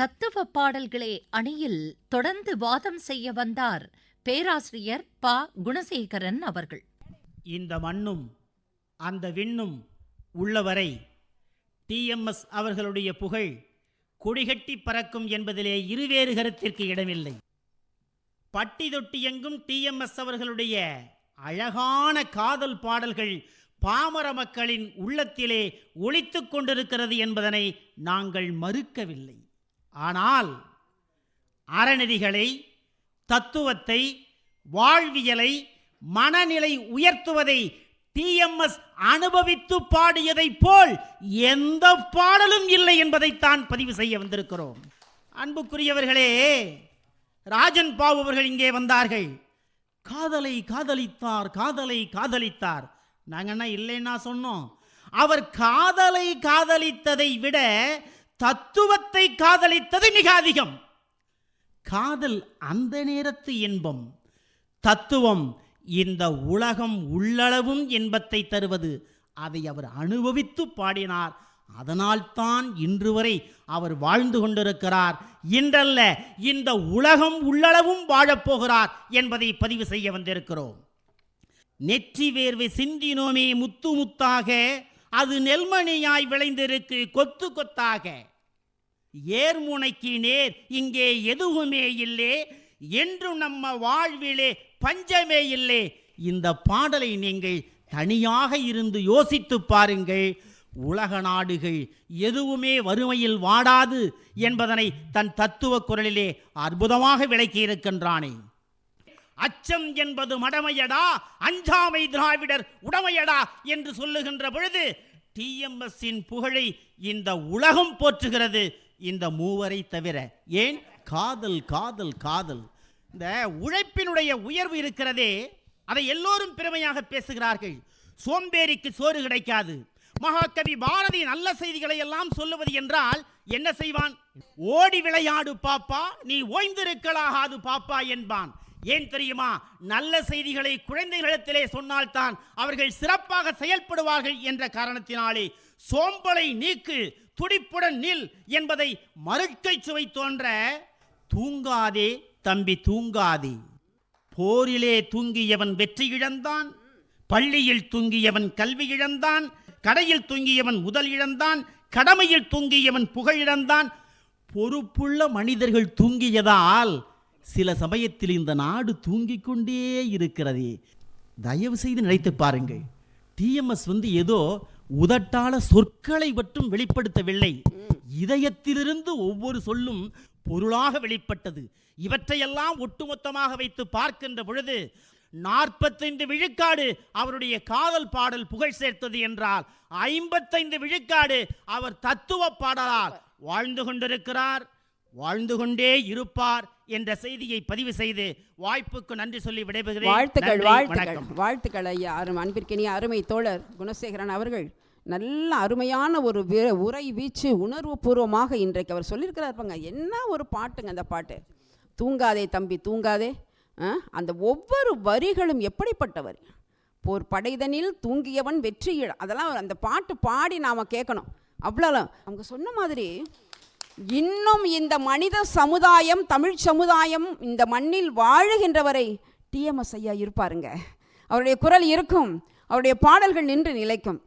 தத்துவ பாடல்களே அணியில் தொடர்ந்து வாதம் செய்ய வந்தார் பேராசிரியர் ப. குணசேகரன் அவர்கள். இந்த மண்ணும் அந்த விண்ணும் உள்ளவரை டிஎம்எஸ் அவர்களுடைய புகழ் கொடிகட்டி பறக்கும் என்பதிலே இருவேறு கருத்திற்கு இடமில்லை. பட்டி தொட்டி எங்கும் டிஎம்எஸ் அவர்களுடைய அழகான காதல் பாடல்கள் பாமர மக்களின் உள்ளத்திலே ஒழித்து கொண்டிருக்கிறது என்பதனை நாங்கள் மறுக்கவில்லை. ஆனால் அறநெறிகளை தத்துவத்தை வாழ்வியலை மனநிலை உயர்த்துவதை டிஎம்எஸ் அனுபவித்து பாடியதைப் போல் எந்த பாடலும் இல்லை என்பதைத்தான் பதிவு செய்ய வந்திருக்கிறோம். அன்புக்குரியவர்களே ராஜன் பாபு அவர்கள் இங்கே வந்தார்கள். காதலை காதலித்தார் காதலை காதலித்தார். நாங்கள் என்ன இல்லைன்னா சொன்னோம். அவர் காதலை காதலித்ததை விட தத்துவத்தை காதலித்தது மிக அதிகம். காதல் அந்த நேரத்து இன்பம். தத்துவம் இந்த உலகம் உள்ளளவும் இன்பத்தை தருவது. அதை அவர் அனுபவித்து பாடினார். அதனால்தான் இன்று வரை அவர் வாழ்ந்து கொண்டிருக்கிறார். இன்றல்ல இந்த உலகம் உள்ளளவும் வாழப்போகிறார் என்பதை பதிவு செய்ய வந்திருக்கிறோம். நெற்றி வேர்வை சிந்தினோமே முத்து முத்தாக அது நெல்மணியாய் விளைந்திருக்கு கொத்து கொத்தாக. ஏர்முனைக்கு நேர் இங்கே எதுவுமே இல்லே. என்றும் நம்ம வாழ்விலே பஞ்சமே இல்லை. இந்த பாடலை நீங்கள் தனியாக இருந்து யோசித்து பாருங்கள். உலக நாடுகள் எதுவுமே வறுமையில் வாடாது என்பதனை தன் தத்துவ குரலிலே அற்புதமாக விளக்கியிருக்கின்றானே. அச்சம் என்பது மடமையடா அஞ்சாமை திராவிடர் உடமையடா என்று சொல்லுகின்ற பொழுது டிஎம்எஸ்ஸின் புகழை இந்த உலகம் போற்றுகிறது. இந்த மூவரை தவிர ஏன்? காதல் காதல் காதல். இந்த உழைப்பினுடைய உயர்வு இருக்கிறதே அதை எல்லோரும் பெருமையாக பேசுகிறார்கள். சோம்பேறிக்கு சோறு கிடைக்காது. மகாகவி பாரதி நல்ல செய்திகளை எல்லாம் சொல்லுவது என்றால் என்ன செய்வான்? ஓடி விளையாடு பாப்பா. நீ ஓய்ந்திருக்கலாகாது பாப்பா என்பான். ஏன் தெரியுமா? நல்ல செய்திகளை குழந்தைகளிடத்திலே சொன்னால்தான் அவர்கள் சிறப்பாக செயல்படுவார்கள் என்ற காரணத்தினாலே சோம்பலை நீக்கு துடிப்புடன் நில் என்பதை மறுக்கை சுவை தோன்ற தூங்காதே தம்பி தூங்காதே. போரிலே தூங்கியவன் வெற்றி இழந்தான் பள்ளியில் தூங்கியவன் கல்வி இழந்தான் கடையில் தூங்கியவன் முதல் இழந்தான் கடமையில் தூங்கியவன் புகழ் இழந்தான். பொறுப்புள்ள மனிதர்கள் தூங்கியதால் சில சமயத்தில் இந்த நாடு தூங்கிக் கொண்டே இருக்கிறதே. தயவு செய்து நினைத்து பாருங்கள் டிஎம்எஸ் வந்து ஏதோ உதட்டால சொற்களை மட்டும் வெளிப்படுத்தவில்லை. இதயத்திலிருந்து ஒவ்வொரு சொல்லும் பொருளாக வெளிப்பட்டது. இவற்றையெல்லாம் ஒட்டுமொத்தமாக வைத்து பார்க்கின்ற பொழுது நாற்பத்தைந்து விழுக்காடு அவருடைய காதல் பாடல் புகழ் சேர்த்தது என்றால் ஐம்பத்தைந்து விழுக்காடு அவர் தத்துவ பாடலால் வாழ்ந்து கொண்டிருக்கிறார். வாழ்ந்து கொண்டே இருப்பார் என்ற செய்தியை பதிவு செய்து வாய்ப்புக்கு நன்றி சொல்லி விடைபெறுகிறேன். வாழ்த்துக்கள் வாழ்த்துக்கள். வாழ்த்துக்கள் ஐயா அரும் அன்பிற்கினிய அருமை தோழர் குணசேகரன் அவர்கள். நல்ல அருமையான ஒரு உரை வீச்சு உணர்வு பூர்வமாக இன்றைக்கு அவர் சொல்லியிருக்கிறார் பாங்க என்ன ஒரு பாட்டுங்க அந்த பாட்டு? தூங்காதே தம்பி தூங்காதே? அந்த ஒவ்வொரு வரிகளும் எப்படிப்பட்ட வரி போர் படைதனில் தூங்கியவன் வெற்றி இழ அதெல்லாம் அந்த பாட்டு பாடி நாம் கேட்கணும். அவ்வளோ அவங்க சொன்ன மாதிரி இன்னும் இந்த மனித சமுதாயம் தமிழ் சமுதாயம் இந்த மண்ணில் வாழுகின்றவரை டிஎம்எஸ் ஐயா இருப்பாருங்க. அவருடைய குரல் இருக்கும். அவருடைய பாடல்கள் நின்று நிலைக்கும்.